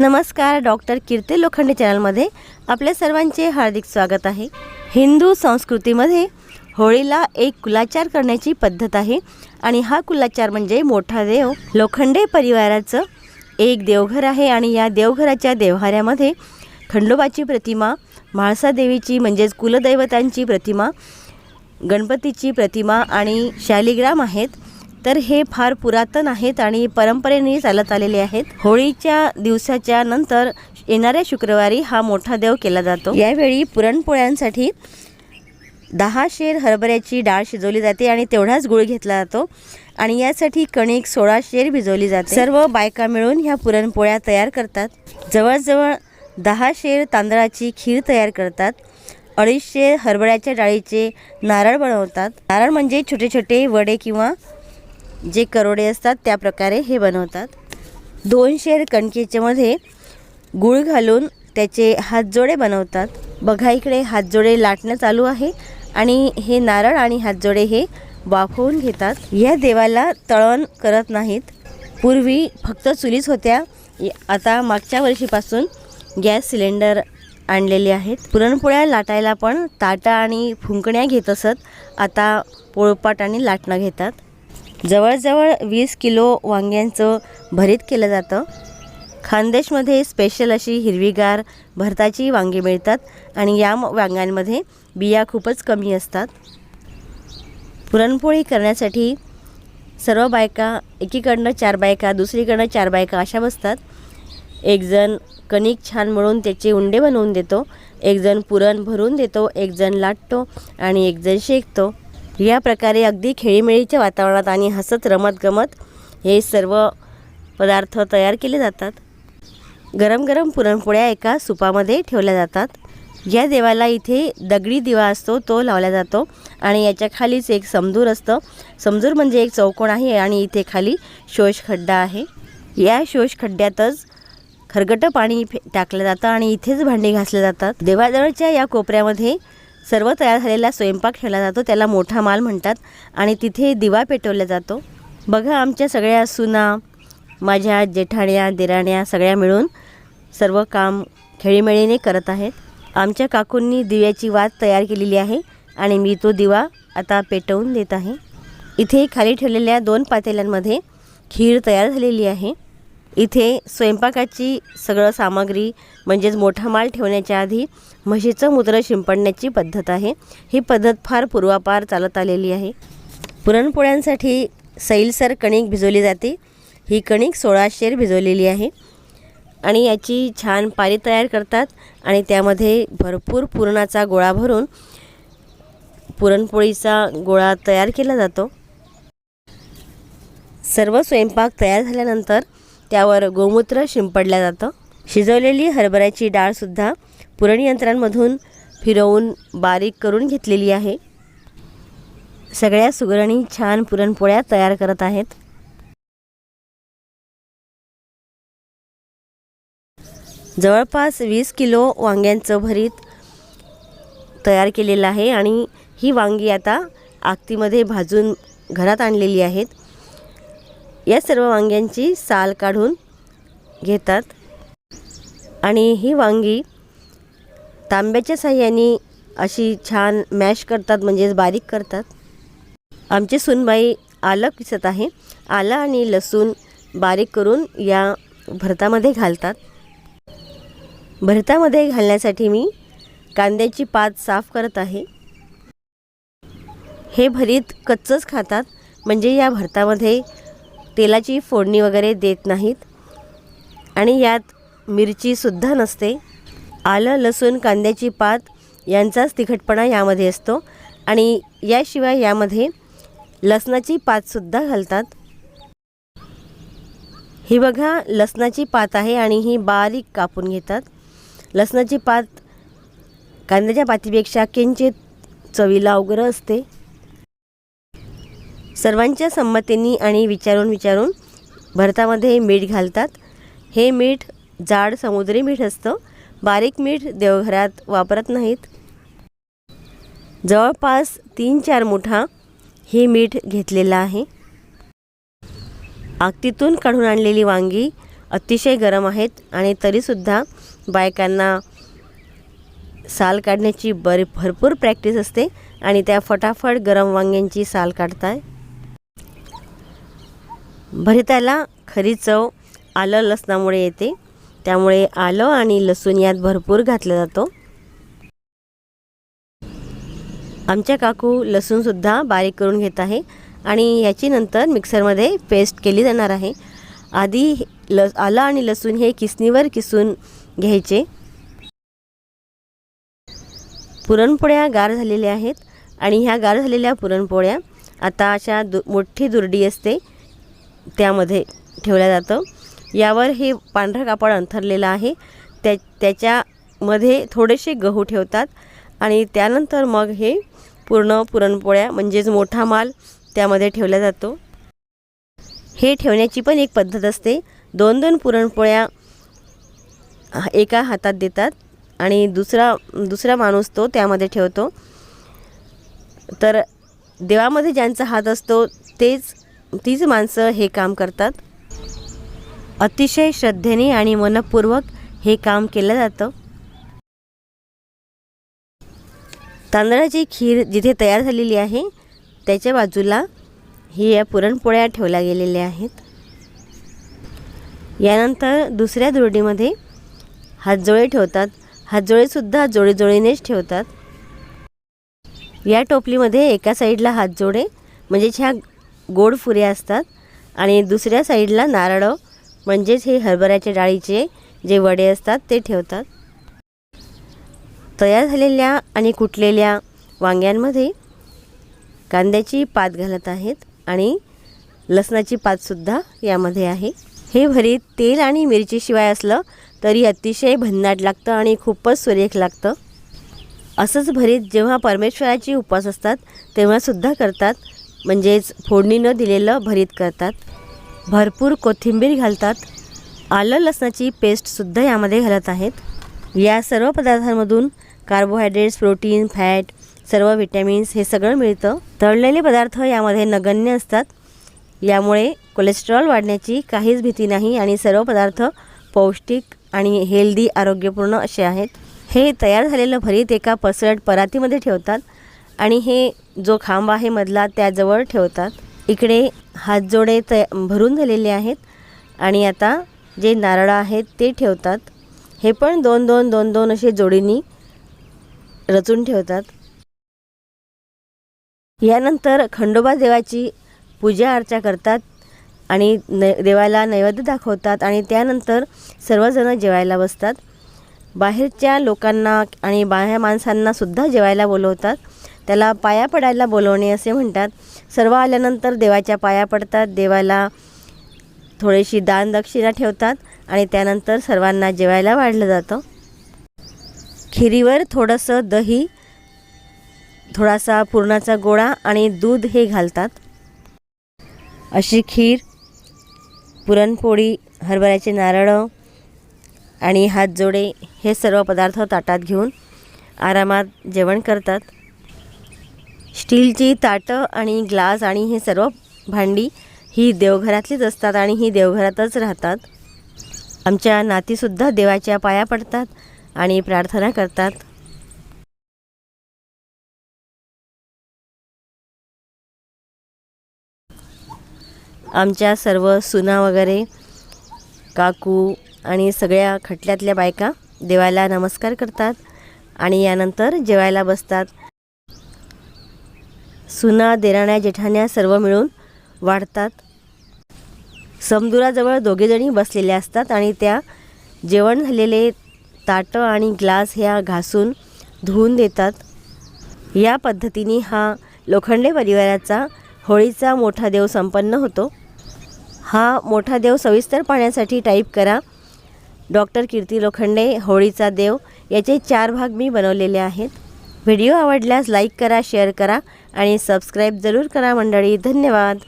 नमस्कार डॉक्टर कीर्ती लोखंडे चॅनलमध्ये आपल्या सर्वांचे हार्दिक स्वागत आहे. हिंदू संस्कृतीमध्ये होळीला एक कुलाचार करण्याची पद्धत आहे आणि हा कुलाचार म्हणजे मोठा देव लोखंडे परिवाराचं एक देवघर आहे आणि या देवघराच्या देवहाऱ्यामध्ये खंडोबाची प्रतिमा म्हाळसा देवीची म्हणजेच कुलदैवतांची प्रतिमा गणपतीची प्रतिमा आणि शालिग्राम आहेत. तर हे फार पुरातन आहेत आणि परंपरेने चालत आलेले आहेत. होळीच्या दिवसाच्या नंतर येणाऱ्या शुक्रवारी हा मोठा देव केला जातो. यावेळी पुरणपोळ्यांसाठी दहा शेर हरभऱ्याची डाळ शिजवली जाते आणि तेवढाच गुळ घेतला जातो आणि यासाठी कणिक सोळा शेर भिजवली जाते. सर्व बायका मिळून ह्या पुरणपोळ्या तयार करतात. जवळजवळ दहा शेर तांदळाची खीर तयार करतात. अडीचशे हरभऱ्याच्या डाळीचे नारळ बनवतात. नारळ म्हणजे छोटे छोटे वडे किंवा जे करोडे असतात त्या प्रकारे हे बनवतात. दोन शेर कणकेच्यामध्ये गूळ घालून त्याचे हातजोडे बनवतात. बघा इकडे हातजोडे लाटणं चालू आहे आणि हे नारळ आणि हातजोडे हे वाफवून घेतात. या देवाला तळण करत नाहीत. पूर्वी फक्त चुलीच होत्या. आता मागच्या वर्षीपासून गॅस सिलेंडर आणलेले आहेत. पुरणपोळ्या लाटायला पण ताटा आणि फुंकण्या घेत असत. आता पोळपाट आणि लाटणं घेतात. जवळजवळ वीस किलो वांग्यांचं भरीत केलं जातं. खानदेशमध्ये स्पेशल अशी हिरवीगार भरताची वांगी मिळतात आणि या म- वांग्यांमध्ये बिया खूपच कमी असतात. पुरणपोळी करण्यासाठी सर्व बायका एकीकडनं चार बायका दुसरीकडनं चार बायका अशा बसतात. एकजण कणिक छान मळून त्याचे उंडे बनवून देतो एकजण पुरण भरून देतो एकजण लाटतो आणि एकजण शेकतो. या प्रकारे अगदी खेळीमेळीच्या वातावरणात आणि हसत रमत गमत हे सर्व पदार्थ तयार केले जातात. गरम गरम पुरणपोळ्या एका सुपामध्ये ठेवल्या जातात. या देवाला इथे दगडी दिवा असतो तो लावला जातो आणि याच्या खालीच एक समजूर असतं. समजूर म्हणजे एक चौकोन आहे आणि इथे खाली शोष खड्डा आहे. या शोष खड्ड्यातच खरगटं पाणी फे टाकलं जातं आणि इथेच भांडी घासले जातात. देवाजवळच्या या कोपऱ्यामध्ये सर्व तयार झालेला स्वयंपाक ठेवला जातो त्याला मोठा माल म्हणतात आणि तिथे दिवा पेटवला जातो. बघा आमच्या सगळ्या सुना माझ्या जेठाण्या दिराण्या सगळ्या मिळून सर्व काम खेळीमेळीने करत आहेत. आमच्या काकूंनी दिव्याची वात तयार केलेली आहे आणि मी तो दिवा आता पेटवून देत आहे. इथे खाली ठेवलेल्या दोन पातेल्यांमध्ये खीर तयार झालेली आहे. इथे स्वयंपाकाची सगळं सामग्री म्हणजेच मोठा माल ठेवण्याच्या आधी म्हशीचं मूत्र शिंपडण्याची पद्धत आहे. ही पद्धत फार पूर्वापार चालत आलेली आहे. पुरणपोळ्यांसाठी सैलसर कणिक भिजवली जाते. ही कणिक सोळा शेर भिजवलेली आहे आणि याची छान पारी तयार करतात आणि त्यामध्ये भरपूर पुरणाचा गोळा भरून पुरणपोळीचा गोळा तयार केला जातो. सर्व स्वयंपाक तयार झाल्यानंतर त्यावर गोमूत्र शिंपडलं जातं. शिजवलेली हरभऱ्याची डाळसुद्धा पुरणयंत्रांमधून फिरवून बारीक करून घेतलेली आहे. सगळ्या सुगरणी छान पुरणपोळ्या तयार करत आहेत. जवळपास वीस किलो वांग्यांचं भरीत तयार केलेलं आहे आणि ही वांगी आता आगतीमध्ये भाजून घरात आणलेली आहेत. या सर्व वांग्यांची साल काढून घेतात. आणि ही वांगी तांब्याच्या साह्याने अशी छान मॅश करतात म्हणजेच बारीक करतात. आमची सुनबाई आलं दिसत आहे. आलं आणि लसूण बारीक करून या भरतामध्ये घालतात. भरतामध्ये घालण्यासाठी मी कांद्याची पात साफ करत आहे. हे भरीत कच्चंच खातात म्हणजे या भरतामध्ये तेलाची फोडणी वगैरे देत नाहीत. आणि यात मिरचीसुद्धा नसते. आलं लसूण कांद्याची पात यांचाच तिखटपणा यामध्ये असतो. आणि याशिवाय यामध्ये लसणाची पातसुद्धा घालतात. ही बघा लसणाची पात आहे आणि ही बारीक कापून घेतात. लसणाची पात कांद्याच्या पातीपेक्षा किंचित चवीला अवघड असते. सर्वांच्या संमतीने आणि विचारून विचारून भरतामध्ये मीठ घालतात. हे मीठ जाड समुद्री मीठ असतं. बारीक मीठ देवघरात वापरत नाहीत. जवळपास तीन चार मुठा हे मीठ घेतलेलं आहे. आगतीतून काढून आणलेली वांगी अतिशय गरम आहेत आणि तरीसुद्धा बायकांना साल काढण्याची बरी भरपूर प्रॅक्टिस असते आणि त्या फटाफट गरम वांग्यांची साल काढताय. भरिताला खरी चव आलं लसणामुळे येते. त्यामुळे आलं आणि लसूण यात भरपूर घातला जातो. आमच्या काकू लसूणसुद्धा बारीक करून घेत आहे आणि याची नंतर मिक्सरमध्ये पेस्ट केली जाणार आहे. आधी लस आलं आणि लसूण हे किसणीवर किसून घ्यायचे. पुरणपोळ्या गार झालेल्या आहेत आणि ह्या गार झालेल्या पुरणपोळ्या आता अशा दु मोठी दुरडी असते. त्यामध्ये ठेवलं जातं. यावर हे पांढरं कापड अंथरलेलं आहे. त्या त्याच्यामध्ये थोडेसे गहू ठेवतात आणि त्यानंतर मग हे पूर्ण पुरणपोळ्या म्हणजेच मोठा माल त्यामध्ये ठेवला जातो. हे ठेवण्याची पण एक पद्धत असते. दोन दोन पुरणपोळ्या एका हातात देतात आणि दुसरा दुसरा माणूस तो त्यामध्ये ठेवतो. तर देवामध्ये ज्यांचा हात असतो तेच तीच माणसं हे काम करतात. अतिशय श्रद्धेने आणि मनपूर्वक हे काम केलं जातं. तांदळाची खीर जिथे तयार झालेली आहे त्याच्या बाजूला ही या पुरणपोळ्या ठेवल्या गेलेल्या आहेत. यानंतर दुसऱ्या दुरडीमध्ये हातजोळे ठेवतात. हातजोळेसुद्धा जोडीजोडीनेच ठेवतात. या टोपलीमध्ये एका साईडला हातजोडे म्हणजेच ह्या गोड फुऱ्या असतात. आणि दुसऱ्या साईडला नारळं म्हणजेच हे हरभऱ्याच्या डाळीचे जे वडे असतात ते ठेवतात. तयार झालेल्या आणि कुटलेल्या वांग्यांमध्ये कांद्याची पात घालत आहेत आणि लसणाची पातसुद्धा यामध्ये आहे. हे भरीत तेल आणि मिरचीशिवाय असलं तरी अतिशय भन्नाट लागतं आणि खूपच सुरेख लागतं. असंच भरीत जेव्हा परमेश्वराची उपवास असतात तेव्हासुद्धा करतात. म्हणजेच फोडणी न दिलेलं भरीत करतात. भरपूर कोथिंबीर घालतात. आलं लसणाची पेस्टसुद्धा यामध्ये घालत आहेत. या सर्व पदार्थांमधून कार्बोहायड्रेट्स प्रोटीन फॅट सर्व विटॅमिन्स हे सगळं मिळतं. तळलेले पदार्थ यामध्ये नगण्य असतात. यामुळे कोलेस्ट्रॉल वाढण्याची काहीच भीती नाही आणि सर्व पदार्थ पौष्टिक आणि हेल्दी आरोग्यपूर्ण असे आहेत. हे तयार झालेलं भरीत एका पसरट परातीमध्ये ठेवतात. आणि हे जो खांब आहे मधला त्याजवळ ठेवतात. इकडे हातजोडे त भरून झालेले आहेत आणि आता जे नारळं आहेत ते ठेवतात. हे पण दोन दोन दोन दोन असे जोडीनी रचून ठेवतात. यानंतर खंडोबा देवाची पूजा अर्चा करतात आणि न देवाला नैवेद्य दाखवतात आणि त्यानंतर सर्वजण जेवायला बसतात. बाहेरच्या लोकांना आणि बाह्या माणसांनासुद्धा जेवायला बोलवतात. त्याला पाया पडायला बोलवणे असे म्हणतात. सर्व आल्यानंतर देवाच्या पाया पडतात. देवाला थोडीशी दान दक्षिणा ठेवतात आणि त्यानंतर सर्वांना जेवायला वाढलं जातं. खिरीवर थोडंसं दही थोडासा पुरणाचा गोळा आणि दूध हे घालतात. अशी खीर पुरणपोळी हरभऱ्याचे नारळं आणि हातजोडे हे सर्व पदार्थ ताटात घेऊन आरामात जेवण करतात. स्टीलची ताटं आणि ग्लास आणि हे सर्व भांडी ही देवघरातलीच असतात आणि ही देवघरातच राहतात. आमच्या नातीसुद्धा देवाच्या पाया पडतात आणि प्रार्थना करतात. आमच्या सर्व सुना वगैरे काकू आणि सगळ्या खटल्यातल्या बायका देवाला नमस्कार करतात आणि यानंतर जेवायला बसतात. सुना देराण्या जेठाण्या सर्व मिळून वाढतात. समदुराजवळ दोघेजणी बसलेल्या असतात आणि त्या जेवण झालेले ताटं आणि ग्लास ह्या घासून धुवून देतात. या पद्धतीने हा लोखंडे परिवाराचा होळीचा मोठा देव संपन्न होतो. हा मोठा देव सविस्तर पाहण्यासाठी टाईप करा. डॉक्टर कीर्ती लोखंडे होळीचा देव याचे चार भाग मी बनवलेले आहेत. व्हिडिओ आवडल्यास लाईक करा शेअर करा आणि सबस्क्राईब जरूर करा मंडळी. धन्यवाद.